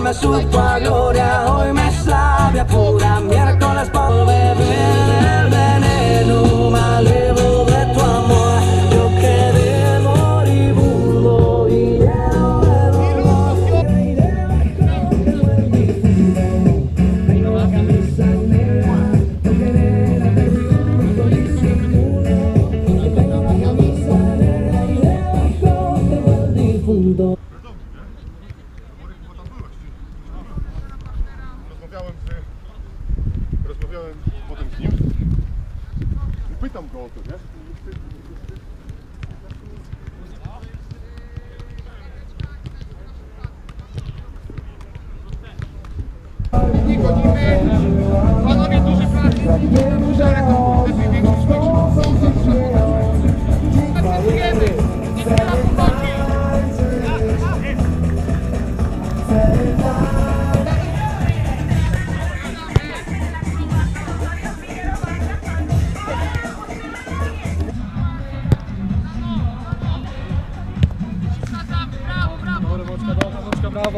me supo a gloria, hoy me sabe a pura miércoles por beber pytam go o to, nie?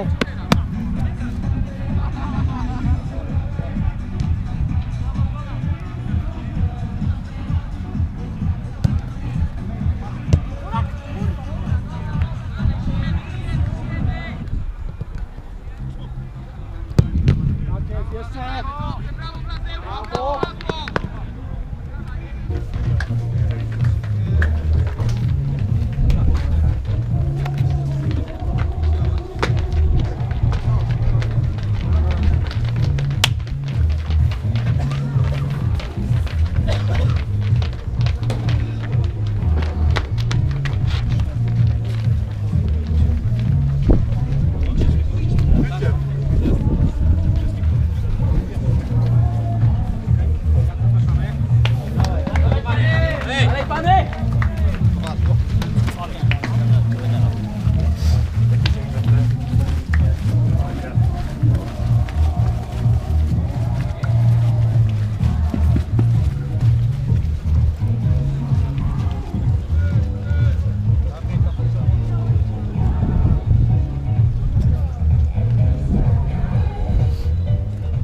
Okay.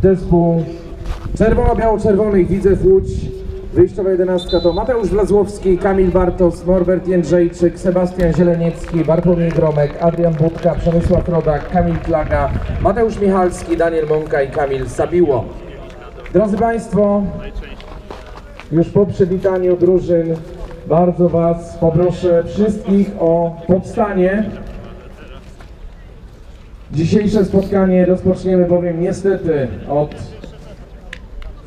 Zespół czerwono-biało-czerwonych Widzew Łódź. Wyjściowa jedenastka to Mateusz Wlazłowski, Kamil Bartos, Norbert Jędrzejczyk, Sebastian Zieleniecki, Bartłomiej Gromek, Adrian Budka, Przemysław Rodak, Kamil Plaga, Mateusz Michalski, Daniel Mąka i Kamil Sabiło. Drodzy Państwo, już po przywitaniu drużyn bardzo Was poproszę wszystkich o powstanie. Dzisiejsze spotkanie rozpoczniemy bowiem niestety od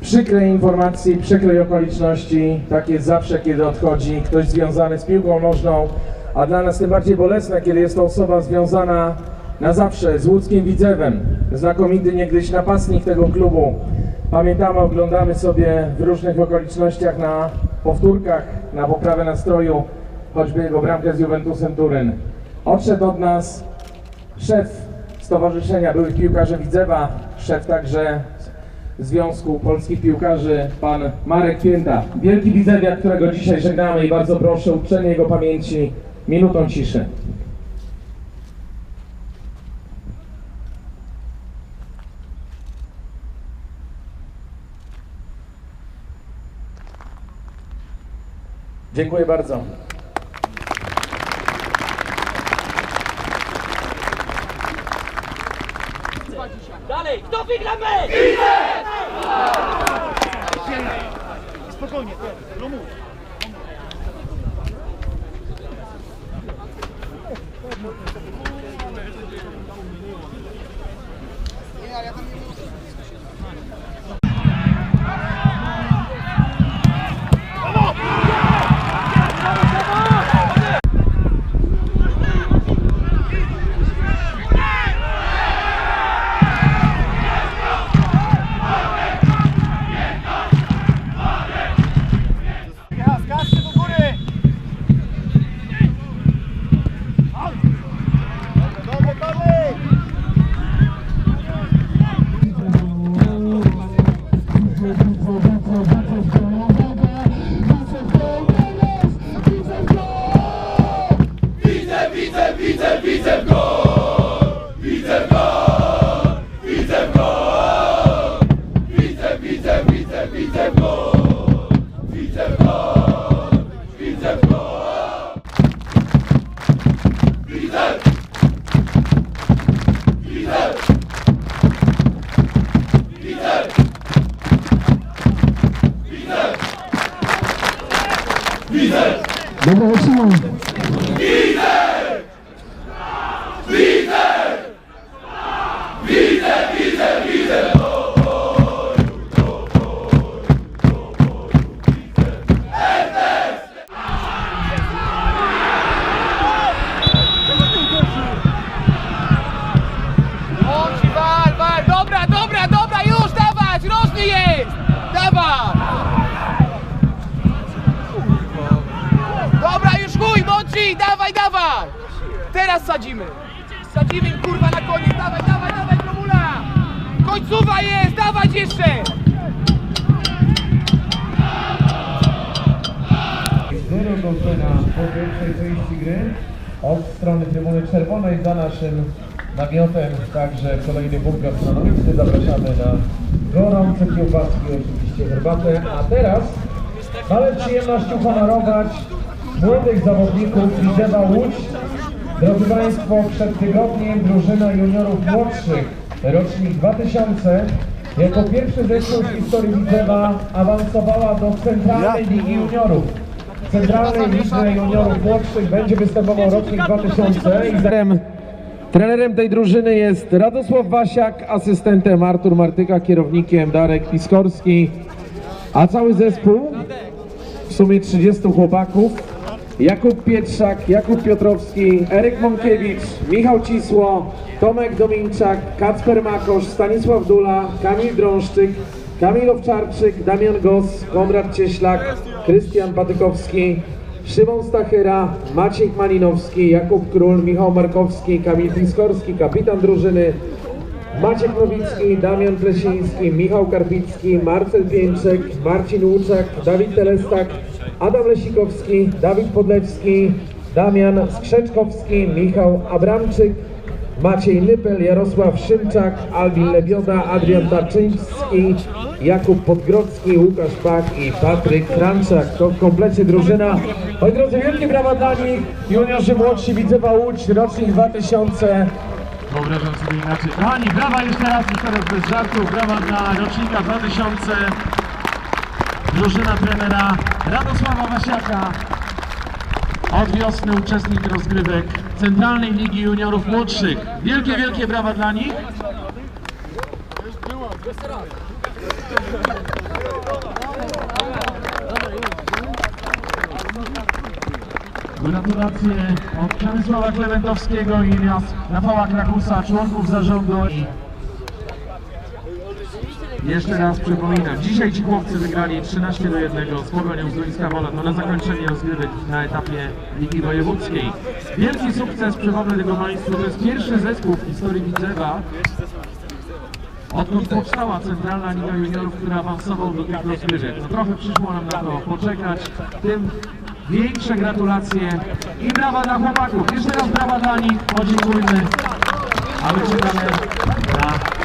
przykrej informacji, przykrej okoliczności. Tak jest zawsze, kiedy odchodzi ktoś związany z piłką nożną, a dla nas tym bardziej bolesne, kiedy jest to osoba związana na zawsze z łódzkim Widzewem. Znakomity niegdyś napastnik tego klubu. Pamiętamy, oglądamy sobie w różnych okolicznościach na powtórkach, na poprawę nastroju, choćby jego bramkę z Juventusem Turyn. Odszedł od nas szef Stowarzyszenia Byłych Piłkarzy Widzewa, szef także Związku Polskich Piłkarzy, pan Marek Pięta. Wielki Widzewiak, którego dzisiaj żegnamy i bardzo proszę uczczenie jego pamięci minutą ciszy. Dziękuję bardzo. wygramy? Kto wygra mecz? Spokojnie, Romu. Romu. Bize! Baba olsun mu? Bize! Mądrzy, dawaj, dawaj! Teraz sadzimy! Sadzimy im, kurwa, na koniec, dawaj, dawaj, dawaj, Komula! Końcowa jest, dawać jeszcze! Zero zera po pierwszej części gry. Od strony trybuny czerwonej za naszym namiotem, także kolejny punkt gastronomiczny. Zapraszamy na gorące kiełbaski, oczywiście herbatę. A teraz mamy przyjemność uhonorować młodych zawodników Widzewa Łódź. Drodzy Państwo, przed tygodniem drużyna juniorów młodszych, rocznik 2000, jako pierwszy zespół w historii Widzewa awansowała do Centralnej Ligi Juniorów. W Centralnej Lidze Juniorów Młodszych będzie występował rocznik 2000 i trenerem tej drużyny jest Radosław Wasiak, asystentem Artur Martyka, kierownikiem Darek Piskorski, a cały zespół, w sumie 30 chłopaków, Jakub Pietrzak, Jakub Piotrowski, Eryk Mąkiewicz, Michał Cisło, Tomek Dominczak, Kacper Makosz, Stanisław Dula, Kamil Drążczyk, Kamil Owczarczyk, Damian Gos, Konrad Cieślak, Krystian Patykowski, Szymon Stachyra, Maciej Malinowski, Jakub Król, Michał Markowski, Kamil Piskorski, kapitan drużyny, Maciek Nowicki, Damian Plesiński, Michał Karpicki, Marcel Pieńczek, Marcin Łuczak, Dawid Telestak, Adam Lesikowski, Dawid Podlewski, Damian Skrzeczkowski, Michał Abramczyk, Maciej Nypel, Jarosław Szymczak, Albin Lebioda, Adrian Tarczyński, Jakub Podgrodzki, Łukasz Pach i Patryk Franczak. To w komplecie drużyna. Moi drodzy, wielkie brawa dla nich. Juniorzy młodsi Widzewa Łódź, rocznik 2000. Wyobrażam sobie inaczej. Kochani, brawa jeszcze raz, już teraz bez żartów. Brawa dla rocznika 2000. Drużyna trenera Radosława Wasiaka. Od wiosny uczestnik rozgrywek Centralnej Ligi Juniorów Młodszych. Wielkie, wielkie brawa dla nich. Gratulacje od Przemysława Klementowskiego i Rafała Krakusa, członków zarządu. Jeszcze raz przypominam, dzisiaj ci chłopcy wygrali 13 do 1 z Pogonią z Wola. To na zakończenie rozgrywek na etapie Ligi Wojewódzkiej. Wielki sukces, przypomnę tego Państwu, to jest pierwszy zespół w historii Widzewa, Odkąd powstała Centralna Liga Juniorów, która awansował do tych rozgrywek. No trochę przyszło nam na to poczekać, tym większe gratulacje i brawa dla chłopaków. Jeszcze raz brawa dla nich, podziękujmy, a my czekamy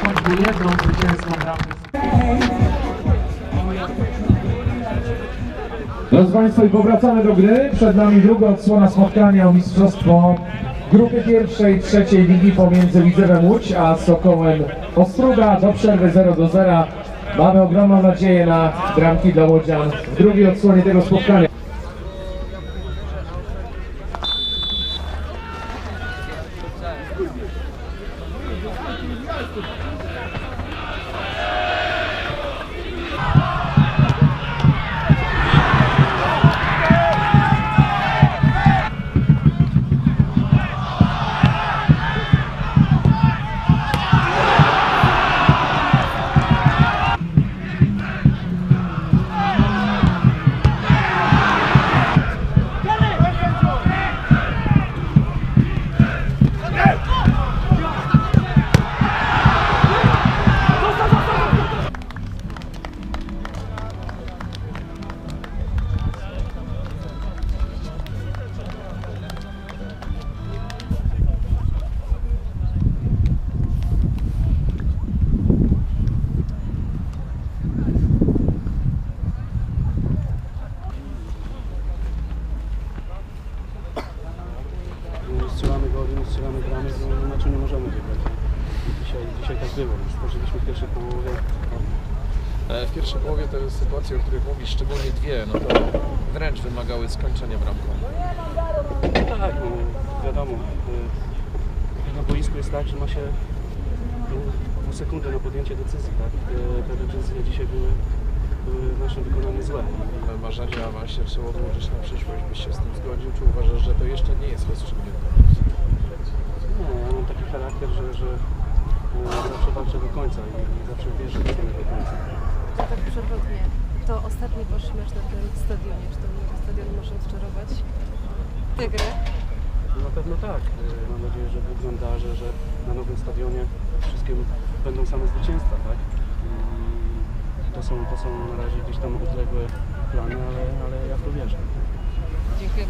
choćby jedną zwycięską bramkę. Drodzy Państwo, i powracamy do gry. Przed nami druga odsłona spotkania o mistrzostwo grupy pierwszej, trzeciej ligi pomiędzy Widzewem Łódź a Sokołem Ostruga. Do przerwy 0 do 0. Mamy ogromną nadzieję na bramki dla Łodzian w drugiej odsłonie tego spotkania. nie w pierwszej połowie. E, W pierwszej połowie jest sytuacje, o których mówisz, szczególnie dwie, no to wręcz wymagały skończenia bramką. Tak, no wiadomo. Na boisku jest tak, że ma się pół, sekundy na podjęcie decyzji, tak? Te, te decyzje dzisiaj były, były w naszym wykonaniu złe. Marzenie o awansie trzeba odłożyć na przyszłość. Byś się z tym zgodził? Czy uważasz, że to jeszcze nie jest rozstrzygnięte? Nie, ja mam taki charakter, że, że zawsze walczę do końca i zawsze wierzę w siebie do końca. To tak przewrotnie. To ostatni wasz mecz na tym stadionie, czy to stadion może odczarować tę grę? Na pewno tak. Y, mam nadzieję, że wyglądarze, że na nowym stadionie wszystkim będą same zwycięstwa, tak? I to są, to są na razie gdzieś tam odległe plany, ale, ale ja w to wierzę. Bardzo. Dziękuję.